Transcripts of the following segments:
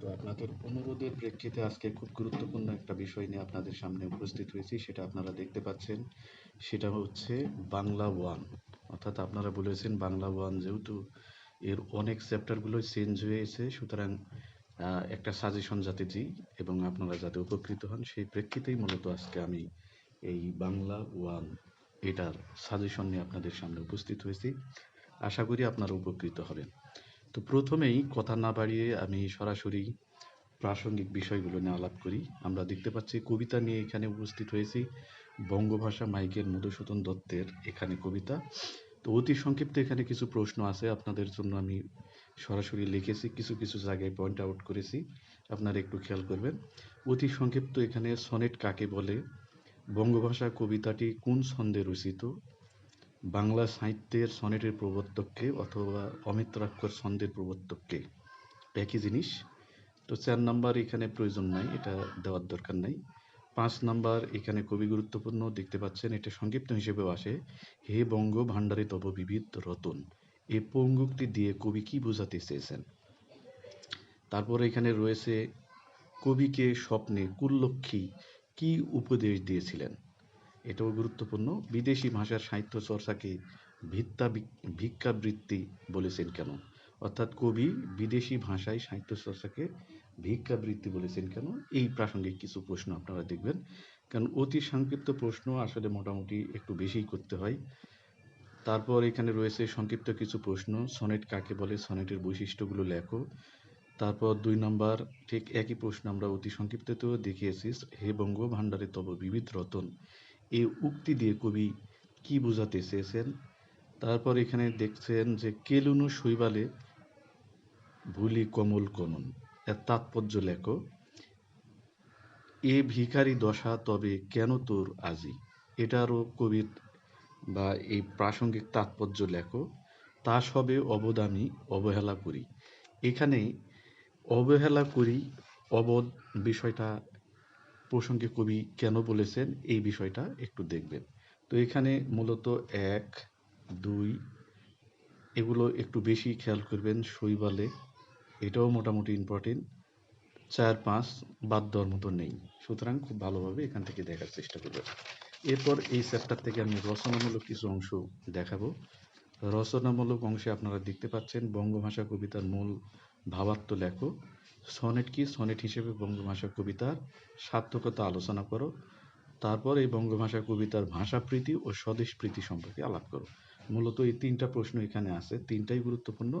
তো আপনাদের অনুরোধের প্রেক্ষিতে আজকে খুব গুরুত্বপূর্ণ একটা বিষয় নিয়ে আপনাদের সামনে উপস্থিত হয়েছি, সেটা আপনারা দেখতে পাচ্ছেন। সেটা হচ্ছে বাংলা ওয়ান। অর্থাৎ আপনারা বলেছেন বাংলা ওয়ান যেহেতু এর অনেক চ্যাপ্টারগুলোই চেঞ্জ হয়েছে সুতরাং একটা সাজেশন যাতে দিই এবং আপনারা যাতে উপকৃত হন, সেই প্রেক্ষিতেই মূলত আজকে আমি এই বাংলা ওয়ান এটার সাজেশন নিয়ে আপনাদের সামনে উপস্থিত হয়েছি। আশা করি আপনারা উপকৃত হবেন। তো প্রথমেই কথা না বাড়িয়ে আমি সরাসরি প্রাসঙ্গিক বিষয়গুলো নিয়ে আলাপ করি। আমরা দেখতে পাচ্ছি কবিতা নিয়ে এখানে উপস্থিত হয়েছি। বঙ্গভাষা মাইকেল মধুসূদন দত্তের এখানে কবিতা। তো অতি সংক্ষিপ্ত এখানে কিছু প্রশ্ন আছে। আপনাদের জন্য আমি সরাসরি লিখেছি, কিছু কিছু জায়গায় পয়েন্ট আউট করেছি। আপনারা একটু খেয়াল করবেন। অতি সংক্ষিপ্ত এখানে সনেট কাকে বলে? বঙ্গভাষা কবিতাটি কোন ছন্দে রচিত? বাংলা সাহিত্যের সনেটের প্রবর্তককে অথবা অমিত্রাক্ষর ছন্দের প্রবর্তককে একই জিনিস। তো চার নাম্বার এখানে প্রয়োজন নাই, এটা দেওয়ার দরকার নাই। পাঁচ নাম্বার এখানে খুবই গুরুত্বপূর্ণ, দেখতে পাচ্ছেন এটা সংক্ষিপ্ত হিসেবেও আসে। হে বঙ্গ ভাণ্ডারে তব বিবিধ রতন, এ পঙ্গুক্তি দিয়ে কবি কি বোঝাতে চেয়েছেন? তারপর এখানে রয়েছে, কবিকে স্বপ্নে কুললক্ষ্মী কি উপদেশ দিয়েছিলেন? এটাও গুরুত্বপূর্ণ। বিদেশি ভাষার সাহিত্য চর্চাকে ভিত্তা ভিক্ষাবৃত্তি বলেছেন কেন? অর্থাৎ কবি বিদেশি ভাষায় সাহিত্য চর্চাকে ভিক্ষাবৃত্তি বলেছেন কেন? এই প্রাসঙ্গিক কিছু প্রশ্ন আপনারা দেখবেন। কারণ অতি সংক্ষিপ্ত প্রশ্ন আসলে মোটামুটি একটু বেশিই করতে হয়। তারপর এখানে রয়েছে সংক্ষিপ্ত কিছু প্রশ্ন। সনেট কাকে বলে? সনেটের বৈশিষ্ট্যগুলো লেখো। তারপর দুই নম্বর, ঠিক একই প্রশ্ন আমরা অতি সংক্ষিপ্ততেও দেখিয়েছি, হে বঙ্গ ভাণ্ডারে তব বিবিধ রতন। এই উক্তি দিয়ে কবি কি বোঝাতে চেয়েছেন? তারপর এখানে দেখছেন যে, কেলুনু শৈবালে ভুলি কমল কনন, এর তাৎপর্য লেখো, এ ভিখারি দশা তবে কেন তোর আজি? এটারও কবির বা এই প্রাসঙ্গিক তাৎপর্য লেখো, তা সবে অবদামি অবহেলা করি। এখানে অবহেলা করি, অবধ বিষয়টা প্রসঙ্গে কবি কেন বলেছেন এই বিষয়টা একটু দেখবেন। তো এখানে মূলত এক, দুই, এগুলো একটু বেশি খেয়াল করবেন শৈবালে। এটাও মোটামুটি ইম্পর্টেন্ট চার, পাঁচ, বাদ দেওয়ার মতো নেই। সুতরাং খুব ভালোভাবে এখান থেকে দেখার চেষ্টা করবেন। এরপর এই চ্যাপ্টার থেকে আমি রচনামূলক কিছু অংশ দেখাবো। রচনামূলক অংশে আপনারা দেখতে পাচ্ছেন বঙ্গভাষা কবিতার মূল ভাবার্থ লেখো, সনেট কি সনেট হিসেবে বঙ্গভাষা কবিতার সার্থকতা আলোচনা করো, তারপর এই বঙ্গভাষা কবিতার ভাষাপ্রীতি ও স্বদেশপ্রীতি সম্পর্কে আলাপ করো। মূলত এই তিনটা প্রশ্ন এখানে আছে, তিনটাই গুরুত্বপূর্ণ।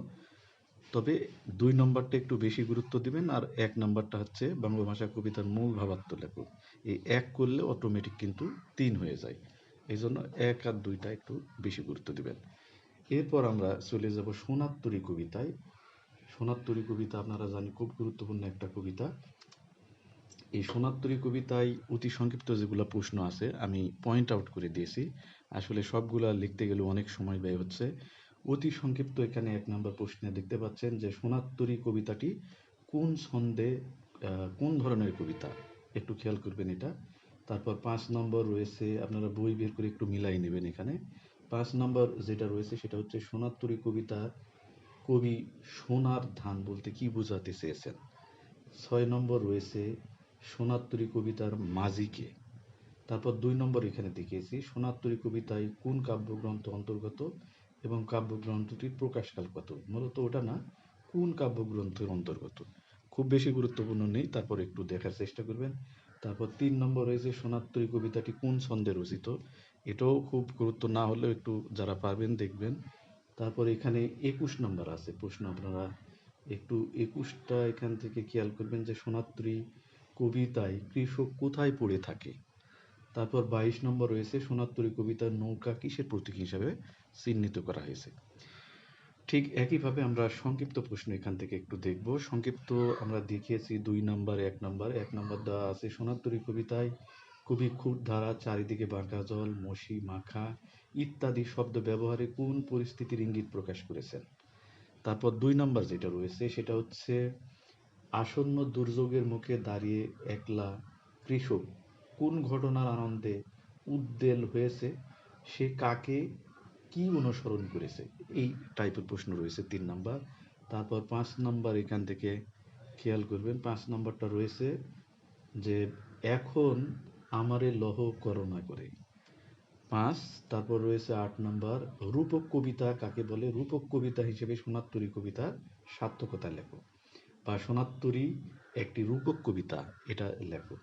তবে দুই নম্বরটা একটু বেশি গুরুত্ব দিবেন আর এক নম্বরটা হচ্ছে বঙ্গভাষা কবিতার মূল ভাবার্থ লেখো। এই এক করলে অটোমেটিক কিন্তু তিন হয়ে যায়। এই জন্য এক আর দুইটা একটু বেশি গুরুত্ব দিবেন। এরপর আমরা চলে যাব সোনাত্তরী কবিতায়। সোনাত্তরী কবিতা আপনারা জানি খুব গুরুত্বপূর্ণ একটা কবিতা। এই সোনাত্তরী কবিতায় অতি সংক্ষিপ্ত যেগুলো প্রশ্ন আছে, আমি পয়েন্ট আউট করে দিয়েছি। আসলে সবগুলা লিখতে গেলে অনেক সময় ব্যয় হচ্ছে। অতি সংক্ষিপ্ত এখানে এক নম্বর প্রশ্নে দেখতে পাচ্ছেন যে সোনাত্তরী কবিতাটি কোন ছন্দে কোন ধরনের কবিতা? একটু খেয়াল করবেন এটা। তারপর পাঁচ নম্বর রয়েছে, আপনারা বই বের করে একটু মিলাই নেবেন এখানে। পাঁচ নম্বর যেটা রয়েছে সেটা হচ্ছে সোনাত্তরী কবিতা কবি সোনার ধান বলতে কি বোঝাতে চেয়েছেন? ছয় নম্বর রয়েছে সোনাত্তরী কবিতার মাঝিকে। তারপর দুই নম্বর এখানে দেখিয়েছি, সোনাত্তরী কবিতায় কোন কাব্যগ্রন্থ অন্তর্গত এবং কাব্যগ্রন্থটির প্রকাশকাল কত? মূলত ওটা না, কোন কাব্যগ্রন্থের অন্তর্গত? খুব বেশি গুরুত্বপূর্ণ নেই, তারপর একটু দেখার চেষ্টা করবেন। তারপর তিন নম্বর রয়েছে, সোনাত্তরী কবিতাটি কোন ছন্দে রচিত? এটাও খুব গুরুত্ব না হলেও একটু যারা পারবেন দেখবেন। তারপর এখানে একুশ নম্বর আছে। প্রশ্ন আপনারা একটু একুশটা এখান থেকে খেয়াল করবেন যে সোনাত্রী কবিতায় কৃষক কোথায় পড়ে থাকে। তারপর বাইশ নম্বর রয়েছে সোনাত্তরী কবিতার নৌকা কিসের প্রতীক হিসাবে চিহ্নিত করা হয়েছে। ঠিক একইভাবে আমরা সংক্ষিপ্ত প্রশ্ন এখান থেকে একটু দেখব। সংক্ষিপ্ত আমরা দেখিয়েছি দুই নাম্বার, এক নম্বর। এক নম্বর দেওয়া আছে সোনাত্তরী কবিতায় কবি ধারা, চারিদিকে বাঁকা জল মসি মাখা ইত্যাদি শব্দ ব্যবহারে কোন পরিস্থিতির ইঙ্গিত প্রকাশ করেছেন? তারপর দুই নম্বর যেটা রয়েছে, সেটা হচ্ছে, আসন্ন দুর্যোগের মুখে দাঁড়িয়ে একলা কৃষক কোন ঘটনার আনন্দে উদ্বেল হয়েছে? সে কাকে কি অনুসরণ করেছে? এই টাইপের প্রশ্ন রয়েছে তিন নাম্বার। তারপর পাঁচ নাম্বার এখান থেকে খেয়াল করবেন, পাঁচ নাম্বারটা রয়েছে যে, এখন আমারে লহ করোনা করে। পাঁচ, তারপর রয়েছে আট নম্বর, রূপক কবিতা কাকে বলে? রূপক কবিতা হিসেবে সোনাত্তরী কবিতার সার্থকতা লেখো বা সোনাত্তরী একটি রূপক কবিতা, এটা লেখো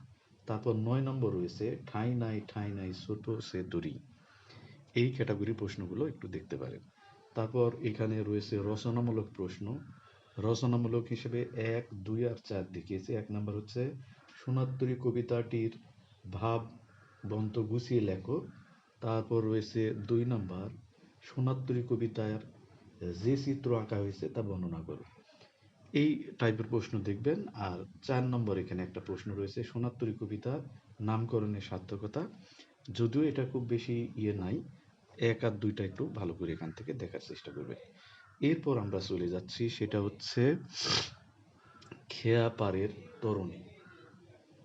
তারপর নয় নম্বর রয়েছে, ঠাঁই নাই ঠাঁই নাই, ছোট সে দড়ি। এই ক্যাটাগরি প্রশ্নগুলো একটু দেখতে পারেন। তারপর এখানে রয়েছে রচনামূলক প্রশ্ন। রচনামূলক হিসেবে এক, দুই আর চার দেখিয়েছে। এক নম্বর হচ্ছে, সোনাত্তরী কবিতাটির ভাব বন্ত গুছিয়ে লেখো। তারপর রয়েছে দুই নম্বর, সোনাত্তরী কবিতার যে চিত্র আঁকা হয়েছে তা বর্ণনা করো। এই টাইপের প্রশ্ন দেখবেন। আর চার নম্বর এখানে একটা প্রশ্ন রয়েছে, সোনাত্তরী কবিতার নামকরণের সার্থকতা। যদিও এটা খুব বেশি ইয়ে নাই, এক আর দুইটা একটু ভালো করে এখান থেকে দেখার চেষ্টা করবেন এরপর আমরা চলে যাচ্ছি, সেটা হচ্ছে খেয়া পাড়ের তরুণী।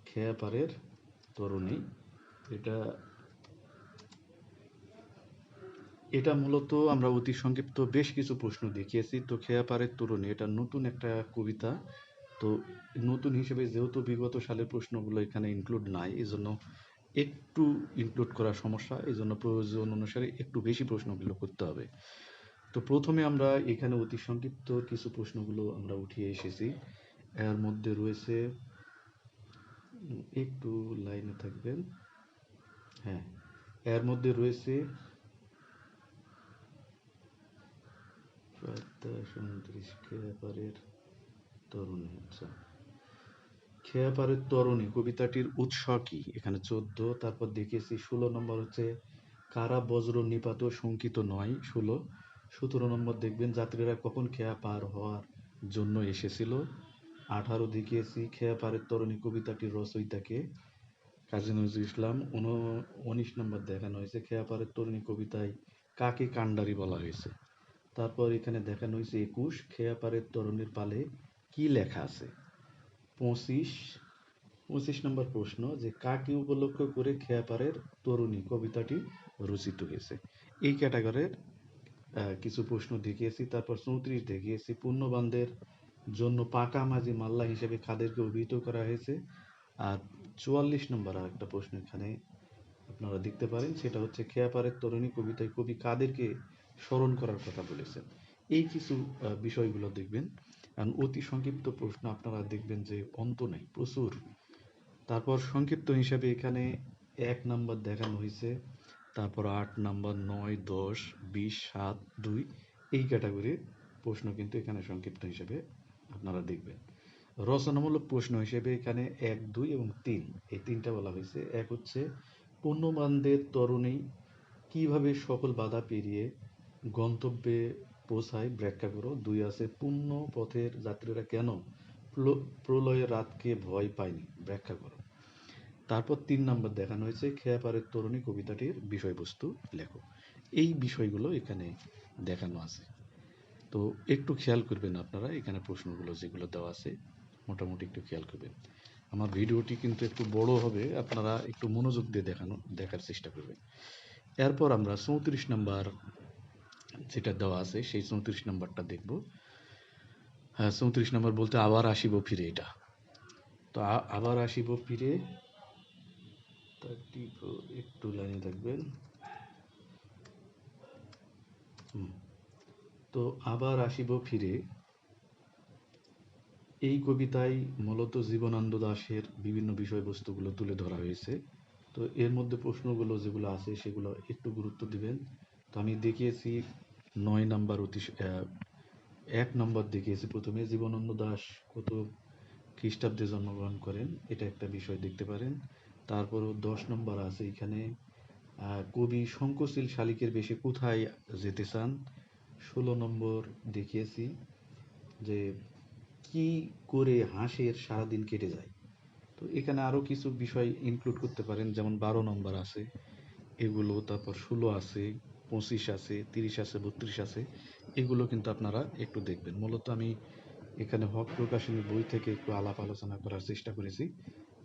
খেয়া পাড়ের তরুণী এটা এটা মূলত আমরা অতি সংক্ষিপ্ত বেশ কিছু প্রশ্ন দেখিয়েছি। তো খেয়া পাড়ের তরুণী এটা নতুন একটা কবিতা। তো নতুন হিসেবে যেহেতু বিগত সালের প্রশ্নগুলো এখানে ইনক্লুড নাই এই জন্য একটু ইনক্লুড করা সমস্যা এই জন্য প্রয়োজন অনুসারে একটু বেশি প্রশ্নগুলো করতে হবে। তো প্রথমে আমরা এখানে অতি সংক্ষিপ্ত কিছু প্রশ্নগুলো আমরা উঠিয়ে এসেছি। এর মধ্যে রয়েছে একটু লাইনে থাকবেন। হ্যাঁ এর মধ্যে রয়েছে খেয়াপাড়ের তরুণী আচ্ছা। তরুণী, কবিতাটির উৎস কি? এখানে চোদ্দ, তারপর দেখিয়েছি ষোলো নম্বর হচ্ছে কারা বজ্র নিপাত শঙ্কিত নয়, ষোলো। সতেরো নম্বর দেখবেন যাত্রীরা কখন খেয়া পার হওয়ার জন্য এসেছিল। আঠারো দেখিয়েছি খেয়া পারের তরুণী কবিতাটির রচয়িতাকে কাজী নজরুল ইসলাম উন উনিশ নম্বর দেখানো হয়েছে খেয়া পারের তরুণী কবিতায় কাকে কান্ডারি বলা হয়েছে তারপর এখানে দেখানো হয়েছে একুশ, খেয়া পারের তরুণীর পালে কি লেখা আছে। পঁচিশ পঁচিশ নম্বর প্রশ্ন, যে কাকে উপলক্ষ করে খেয়াপাড়ের তরুণী কবিতাটি রচিত হয়েছে এই ক্যাটাগরির কিছু প্রশ্ন দেখিয়েছি, তারপর চৌত্রিশ দেখিয়েছি, পূর্ণবান্ধের জন্য পাকা মাঝি মাল্লা হিসেবে কাদেরকে অভিহিত করা হয়েছে। আর চুয়াল্লিশ নম্বর আর একটা প্রশ্ন এখানে আপনারা দেখতে পারেন, সেটা হচ্ছে খেয়াপাড়ের তরুণী কবিতায় কবি কাদেরকে স্মরণ করার কথা বলেছেন। এই কিছু বিষয়গুলো দেখবেন। কারণ অতি সংক্ষিপ্ত প্রশ্ন আপনারা দেখবেন যে অন্ত নেই, প্রচুর। তারপর সংক্ষিপ্ত হিসাবে এখানে এক নাম্বার দেখানো হয়েছে, তারপর আট নাম্বার, নয়, দশ, বিশ, সাত, দুই, এই ক্যাটাগরির প্রশ্ন কিন্তু এখানে সংক্ষিপ্ত হিসাবে আপনারা দেখবেন। রচনামূলক প্রশ্ন হিসেবে এখানে এক, দুই এবং তিন, এই তিনটা বলা হয়েছে। এক হচ্ছে পূর্ণবান্ধের তরুণী কীভাবে সকল বাধা পেরিয়ে গন্তব্যে পৌঁছায়? ব্যাখ্যা করো। দুই আছে পূর্ণ পথের যাত্রীরা কেন প্রলয়ের রাতকে ভয় পায়নি? ব্যাখ্যা করো। তারপর তিন নম্বর দেখানো হয়েছে খেয়াপাড়ের তরুণী কবিতাটির বিষয়বস্তু লেখো। এই বিষয়গুলো এখানে দেখানো আছে। তো একটু খেয়াল করবেন আপনারা, এখানে প্রশ্নগুলো যেগুলো দেওয়া আছে, মোটামুটি একটু খেয়াল করবেন। আমার ভিডিওটি কিন্তু একটু বড় হবে, আপনারা একটু মনোযোগ দিয়ে দেখানো, দেখার চেষ্টা করবেন। এরপর আমরা চৌত্রিশ নাম্বার যেটা দেওয়া আছে, সেই চৌত্রিশ নাম্বারটা দেখব। হ্যাঁ চৌত্রিশ নাম্বার বলতে আবার আসিব ফিরে এটা। তো আবার আসিব ফিরে থার্টি একটু লাইনে থাকবেন। হুম। তো আবার আসিব ফিরে। এই কবিতায় মূলত জীবনানন্দ দাশের বিভিন্ন বিষয়বস্তুগুলো তুলে ধরা হয়েছে। তো এর মধ্যে প্রশ্নগুলো যেগুলো আছে সেগুলো একটু গুরুত্ব দিবেন। তো আমি দেখিয়েছি নয় নাম্বার অতি এক নম্বর দেখিয়েছি প্রথমে। জীবনানন্দ দাশ কত খ্রিস্টাব্দে জন্মগ্রহণ করেন, এটা একটা বিষয় দেখতে পারেন। তারপরও দশ নম্বর আছে এখানে। কবি শঙ্করশীল শালিকের বেশে কোথায় যেতে চান? ষোলো নম্বর দেখিয়েছি যে কি করে হাঁসের সারাদিন কেটে যায়। তো এখানে আরও কিছু বিষয় ইনক্লুড করতে পারেন, যেমন বারো নম্বর আছে, এগুলো তারপর ষোলো আছে, পঁচিশ আছে, তিরিশ আছে, বত্রিশ আছে, এগুলো কিন্তু আপনারা একটু দেখবেন। মূলত আমি এখানে হক প্রকাশনী বই থেকে একটু আলাপ আলোচনা করার চেষ্টা করেছি।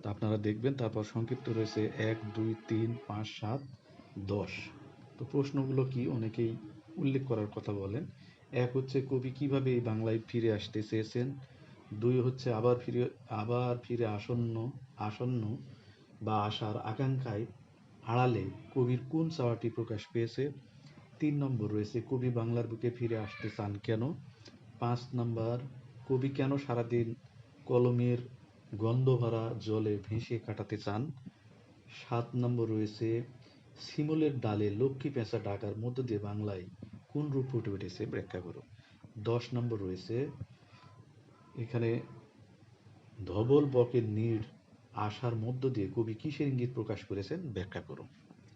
তা আপনারা দেখবেন, তারপর সংক্ষিপ্ত রয়েছে এক, দুই, তিন, পাঁচ, সাত, দশ। তো প্রশ্নগুলো কি? অনেকেই উল্লেখ করার কথা বলেন। এক হচ্ছে কবি কীভাবে এই বাংলায় ফিরে আসতে চেয়েছেন। দুই হচ্ছে আবার ফিরে আবার ফিরে আসন্ন আসন্ন বা আসার আকাঙ্ক্ষায় আড়ালে কবির কোন চাওয়াটি প্রকাশ পেয়েছে। তিন নম্বর রয়েছে, কবি বাংলার বুকে ফিরে আসতে চান কেন? পাঁচ নম্বর, কবি কেন সারাদিন কলমের গন্ধ ভরা জলে ভেসে কাটাতে চান? সাত নম্বর রয়েছে, শিমুলের ডালে লক্ষ্মী পেঁচা ডাকার মধ্য দিয়ে বাংলায় কোন রূপ ফুটে উঠেছে ব্যাখ্যা করো। দশ নম্বর রয়েছে, এখানে ধবল বকের নীড় আসার মধ্য দিয়ে কবি কিসের ইঙ্গিত প্রকাশ করেছেন? ব্যাখ্যা করো।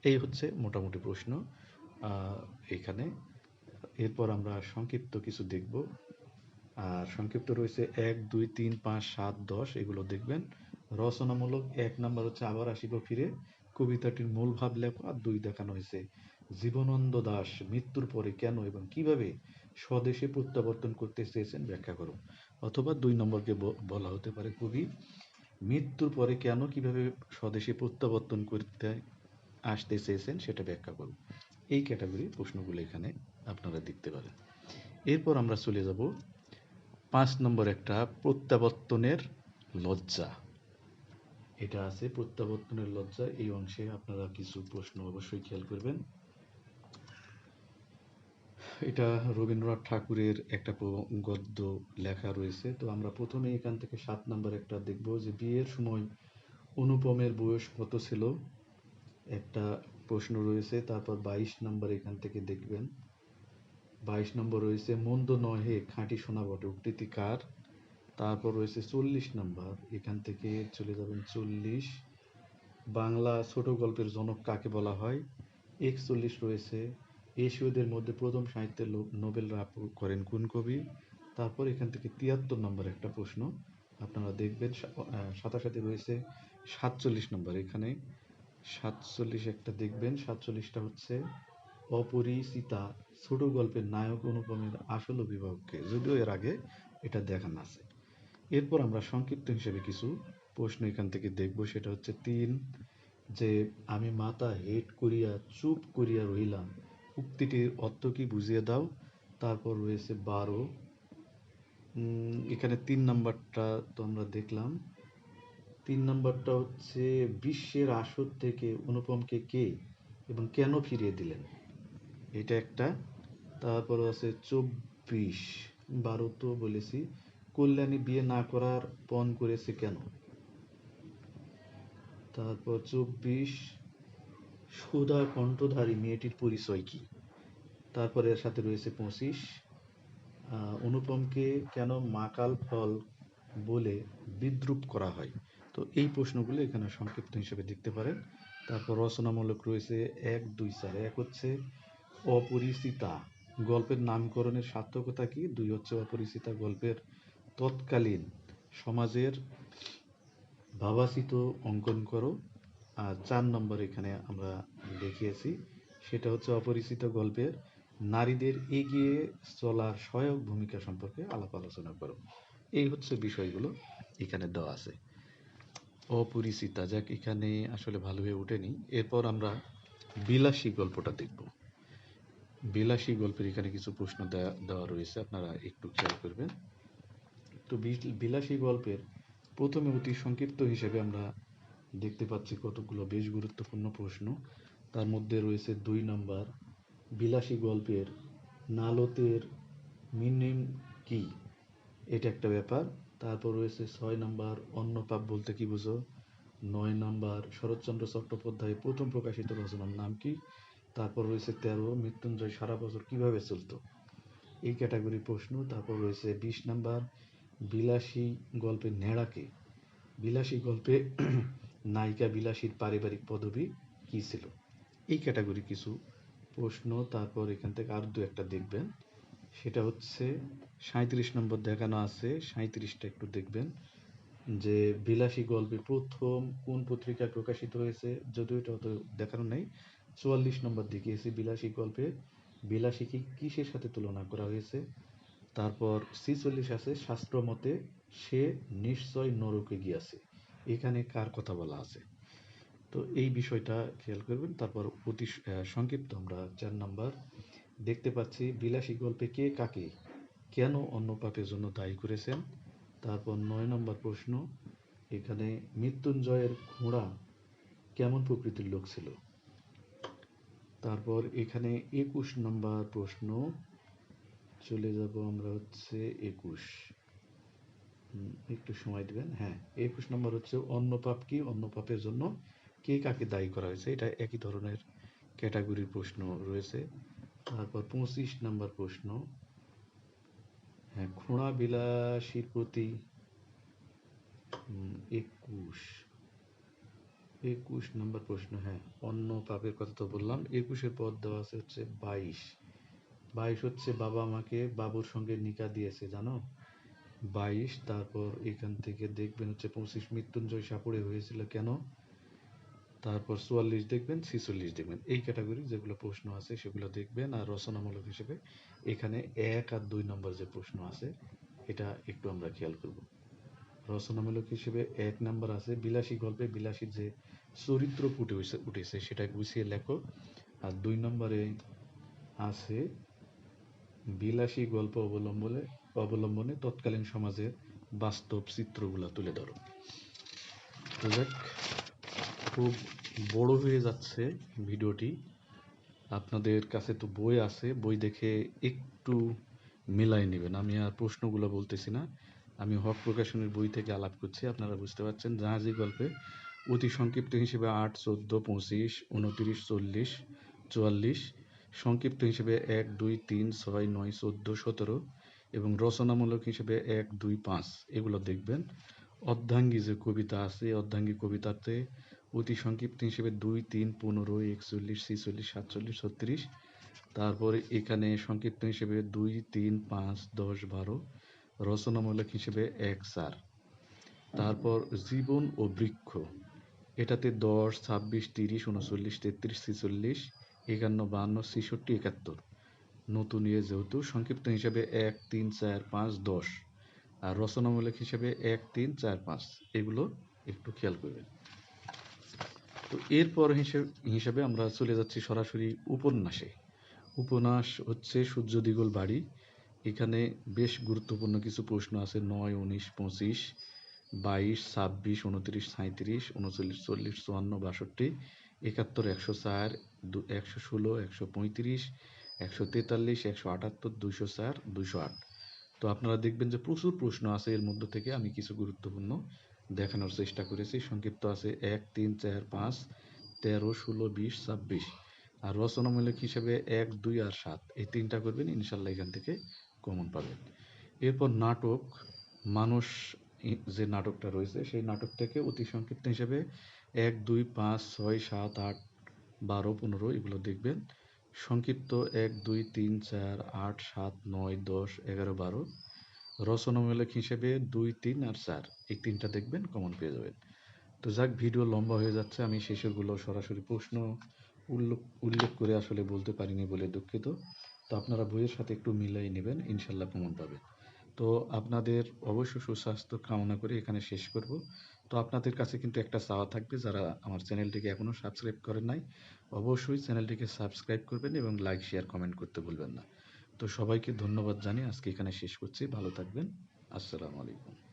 এই হচ্ছে মোটামুটি প্রশ্ন। এখানে এরপর আমরা সংক্ষিপ্ত কিছু দেখব। আর সংক্ষিপ্ত রয়েছে এক, দুই, তিন, পাঁচ, সাত, দশ, এগুলো দেখবেন। রচনামূলক এক নাম্বার হচ্ছে, আবার আসিব ফিরে। কবিতাটির মূল ভাব লেখো আর দুই দেখানো হয়েছে। জীবনানন্দ দাস মৃত্যুর পরে কেন এবং কীভাবে স্বদেশে প্রত্যাবর্তন করতে চেয়েছেন ব্যাখ্যা করো অথবা দুই নম্বরকে বলা হতে পারে কবি, মৃত্যুর পরে কেন কীভাবে স্বদেশে প্রত্যাবর্তন করতে আসতে চেয়েছেন সেটা ব্যাখ্যা করো এই ক্যাটাগরি প্রশ্নগুলো এখানে আপনারা দেখতে পারেন। এরপর আমরা চলে যাব পাঁচ নম্বর একটা প্রত্যাবর্তনের লজ্জা। এটা আছে প্রত্যাবর্তনের লজ্জা, এই অংশে আপনারা কিছু প্রশ্ন অবশ্যই খেয়াল করবেন। এটা রবীন্দ্রনাথ ঠাকুরের একটা গদ্য লেখা রয়েছে। তো আমরা প্রথমে এখান থেকে সাত নম্বর একটা দেখব যে বিয়ের সময় অনুপমের বয়স কত ছিল? একটা প্রশ্ন রয়েছে, তারপর বাইশ নম্বর এখান থেকে দেখবেন। বাইশ নম্বর রয়েছে, মন্দ নহে খাঁটি সোনা বটে, উক্তিটি কার? তারপর রয়েছে চল্লিশ নম্বর, এখান থেকে চলে যাবেন চল্লিশ। বাংলা ছোট গল্পের জনক কাকে বলা হয়? একচল্লিশ রয়েছে এশীয়দের মধ্যে প্রথম সাহিত্যে নোবেল লাভ করেন কোন কবি তারপর এখান থেকে তিয়াত্তর নম্বর একটা প্রশ্ন। আপনারা দেখবেন সাথে রয়েছে সাতচল্লিশ নম্বর এখানে। সাতচল্লিশ একটা দেখবেন, সাতচল্লিশটা হচ্ছে অপরিচিতা। ছোট গল্পের নায়ক অনুপমের আসল অভিভাবককে। যদিও এর আগে এটা দেখানো আছে। এরপর আমরা সংক্ষিপ্ত হিসেবে কিছু প্রশ্ন এখান থেকে দেখব। সেটা হচ্ছে তিন, যে আমি মাথা হেট করিয়া চুপ করিয়া রইলাম উক্তিটির অর্থ কি বুঝিয়ে দাও? তারপর রয়েছে বারো। এখানে তিন নাম্বারটা তো আমরা দেখলাম। তিন নাম্বারটা হচ্ছে, বিশ্বের আসর থেকে অনুপমকে কে এবং কেন ফিরিয়ে দিলেন? এটা একটা। তারপর আছে চব্বিশ। বারো তো বলেছি। কল্যাণী বিয়ে না করার পণ করেছে কেন? তারপর চব্বিশ। সুধা কণ্ঠধারী মেয়েটির পরিচয় কি? তারপরে এর সাথে রয়েছে পঁচিশ। অনুপমকে কেন মাকাল ফল বলে বিদ্রুপ করা হয়? তো এই প্রশ্নগুলো এখানে সংক্ষিপ্ত হিসেবে দেখতে পারেন। তারপর রচনামূলক রয়েছে এক, দুই, চার। এক হচ্ছে অপরিচিতা। গল্পের নামকরণের সার্থকতা কি? দুই হচ্ছে অপরিচিতা। গল্পের তৎকালীন সমাজের ভাবাচিত অঙ্কন করো। চার নম্বর এখানে আমরা দেখিয়েছি, সেটা হচ্ছে অপরিচিত গল্পের নারীদের এগিয়ে চলার সহায়ক ভূমিকা সম্পর্কে আলাপ আলোচনা করো। এই হচ্ছে বিষয়গুলো এখানে দেওয়া আছে। অপরিচিতা, যাক এখানে আসলে ভালোভাবে ওঠেনি। এরপর আমরা বিলাসী গল্পটা দেখব। বিলাসী গল্পের এখানে কিছু প্রশ্ন দেওয়া রয়েছে, আপনারা একটু খেয়াল করবেন। তো বিলাসী গল্পের প্রথমে অতি সংক্ষিপ্ত হিসেবে আমরা দেখতে পাচ্ছি কতগুলো বেশ গুরুত্বপূর্ণ প্রশ্ন। তার মধ্যে রয়েছে দুই নাম্বার, বিলাসী গল্পের নালতের মিনিং কি? এটা একটা ব্যাপার। তারপর রয়েছে ছয় নাম্বার, অন্য পাপ বলতে কি বুঝো? নয় নাম্বার, শরৎচন্দ্র চট্টোপাধ্যায় প্রথম প্রকাশিত রচনার নাম কি? তারপর রয়েছে তেরো, মৃত্যুঞ্জয় সারা বছর কীভাবে চলতো? এই ক্যাটাগরি প্রশ্ন। তারপর রয়েছে বিশ নাম্বার, বিলাসী গল্পের নেড়াকে। বিলাসী গল্পে নায়িকা বিলাসীর পারিবারিক পদবি কি ছিল? এই ক্যাটাগরি কিছু প্রশ্ন, তারপর এখান থেকে আর দু একটা দেখবেন। সেটা হচ্ছে সাঁত্রিশ নম্বর দেখানো আছে সাঁত্রিশটা একটু দেখবেন। যে বিলাসী গল্পে প্রথম কোন পত্রিকায় প্রকাশিত হয়েছে? যদিও এটা অত দেখানো নেই। চুয়াল্লিশ নম্বর দেখিয়েছি বিলাসী গল্পে বিলাসীকে কিসের সাথে তুলনা করা হয়েছে? তারপর ছিচল্লিশ আছে, শাস্ত্র মতে সে নিশ্চয় নরকে গিয়াছে। এখানে কার কথা বলা আছে? তো এই বিষয়টা খেয়াল করবেন। তারপর অতি সংক্ষিপ্ত আমরা চার নাম্বার দেখতে পাচ্ছি, বিলাসী গল্পে কে কাকে, কেন অন্য পাপের জন্য দায়ী করেছেন? তারপর নয় নম্বর প্রশ্ন, এখানে মৃত্যুঞ্জয়ের ঘোড়া কেমন প্রকৃতির লোক ছিল? তারপর এখানে একুশ নম্বর প্রশ্ন, চলে যাব আমরা হচ্ছে একুশ। একটু সময় দিবেন। হ্যাঁ একুশ নম্বর হচ্ছে, অন্য পাপ কি? অন্য পাপের জন্য কে কাকে দায়ী করা হয়েছে? এটা একই ধরনের ক্যাটাগরির প্রশ্ন রয়েছে। তারপর পঁচিশ নম্বর প্রশ্ন হ্যাঁ ঘোড়া বিলাসীর প্রতি একুশ একুশ নম্বর প্রশ্ন হ্যাঁ অন্য পাপের কথা তো বললাম। একুশের পদ দেওয়া আছে হচ্ছে বাইশ। বাইশ হচ্ছে বাবা আমাকে বাবুর সঙ্গে নিকা দিয়েছে, জানো? বাইশ, তারপর এখান থেকে দেখবেন হচ্ছে পঁচিশ, মৃত্যুঞ্জয় সাপুড়ে হয়েছিল কেন? তারপর চুয়াল্লিশ দেখবেন, ছিচল্লিশ দেখবেন। এই ক্যাটাগরি যেগুলো প্রশ্ন আছে সেগুলো দেখবেন আর রচনামূলক হিসেবে এখানে এক আর দুই নম্বর যে প্রশ্ন আছে, এটা একটু আমরা খেয়াল করব। রচনামূলক হিসেবে এক নাম্বার আছে, বিলাসী গল্পে বিলাসীর যে চরিত্র ফুটে উঠেছে- সেটা গুছিয়ে লেখো। আর দুই নম্বরে আছে, বিলাসী গল্প অবলম্বনে অবলম্বনে তৎকালীন সমাজের বাস্তব চিত্রগুলো তুলে ধরো। যাক, খুব বড় হয়ে যাচ্ছে ভিডিওটি। আপনাদের কাছে তো বই আছে বই দেখে একটু মিলাই নেবেন। আমি আর প্রশ্নগুলো বলতেছি না। আমি হক প্রকাশনের বই থেকে আলাপ করছি আপনারা বুঝতে পারছেন। জাহাজি গল্পে অতি সংক্ষিপ্ত হিসেবে আট চোদ্দ পঁচিশ উনত্রিশ চল্লিশ চুয়াল্লিশ সংক্ষিপ্ত হিসেবে এক দুই তিন ছয় নয় চোদ্দ সতেরো এবং রচনামূলক হিসেবে এক, দুই, পাঁচ, এগুলো দেখবেন। অর্ধাঙ্গী যে কবিতা আছে অর্ধাঙ্গী কবিতাতে অতি সংক্ষিপ্ত হিসেবে দুই, তিন, পনেরো, একচল্লিশ, ছিচল্লিশ, সাতচল্লিশ, ছত্রিশ। তারপরে এখানে সংক্ষিপ্ত হিসেবে দুই, তিন, পাঁচ, দশ, বারো। রচনামূলক হিসেবে এক, চার। তারপর জীবন ও বৃক্ষ। এটাতে দশ, ছাব্বিশ, তিরিশ, উনচল্লিশ, তেত্রিশ, ছিচল্লিশ, একান্ন বাহান্ন ছেষট্টি, একাত্তর। নতুন ইয়ে যেহেতু, সংক্ষিপ্ত হিসাবে এক, তিন, চার, পাঁচ, দশ। আর রচনামূলক হিসাবে এক, তিন, চার, পাঁচ। এগুলো একটু খেয়াল করবেন। তো এরপর হিসেবে আমরা চলে যাচ্ছি সরাসরি উপন্যাসে। উপন্যাস হচ্ছে সূর্য দিগল বাড়ি। এখানে বেশ গুরুত্বপূর্ণ কিছু প্রশ্ন আছে, নয়, উনিশ, পঁচিশ, বাইশ, ছাব্বিশ, উনত্রিশ সাঁত্রিশ উনচল্লিশ, চল্লিশ, চুয়ান্ন, বাষট্টি, একাত্তর, একশো চার, দু, একশো ষোলো, একশো পঁয়ত্রিশ একশো তেতাল্লিশ, একশো আটাত্তর দুশো চার দুশো আট। তো আপনারা দেখবেন যে প্রচুর প্রশ্ন আছে এর মধ্য থেকে, আমি কিছু গুরুত্বপূর্ণ দেখানোর চেষ্টা করেছি। সংক্ষিপ্ত আছে, এক, তিন, চার, পাঁচ, তেরো, ষোলো, বিশ, ছাব্বিশ। আর রচনামূলক হিসেবে এক, দুই আর সাত। এই তিনটা করবেন, ইনশাল্লাহ এখান থেকে কমন পাবেন। এরপর নাটক, মানুষ যে নাটকটা রয়েছে, সেই নাটক থেকে অতি সংক্ষিপ্ত হিসেবে এক, দুই, পাঁচ, ছয়, সাত, আট, বারো, পনেরো, এগুলো দেখবেন। সংক্ষিপ্ত এক, দুই, তিন, চার, আট, সাত, নয়, দশ, এগারো, বারো। রচনামূলক হিসেবে দুই, তিন আর চার। এই তিনটা দেখবেন কমন পেয়ে যাবেন। তো যাক, ভিডিও লম্বা হয়ে যাচ্ছে। আমি শেষেরগুলো সরাসরি প্রশ্ন উল্লেখ উল্লেখ করে আসলে বলতে পারিনি বলে দুঃখিত। তো আপনারা বইয়ের সাথে একটু মিলাই নেবেন, ইনশাল্লাহ কমন পাবেন। তো আপনাদের অবশ্য সুস্বাস্থ্য কামনা করে এখানে শেষ করব। তো আপনাদের কাছে কিন্তু একটা চাওয়া থাকবে যারা আমার চ্যানেলটিকে এখনও সাবস্ক্রাইব করেন নাই, অবশ্যই চ্যানেলটিকে সাবস্ক্রাইব করবেন এবং লাইক শেয়ার কমেন্ট করতে ভুলবেন না। তো সবাইকে ধন্যবাদ জানিয়ে আজকে এখানে শেষ করছি। ভালো থাকবেন। আসসালামু আলাইকুম।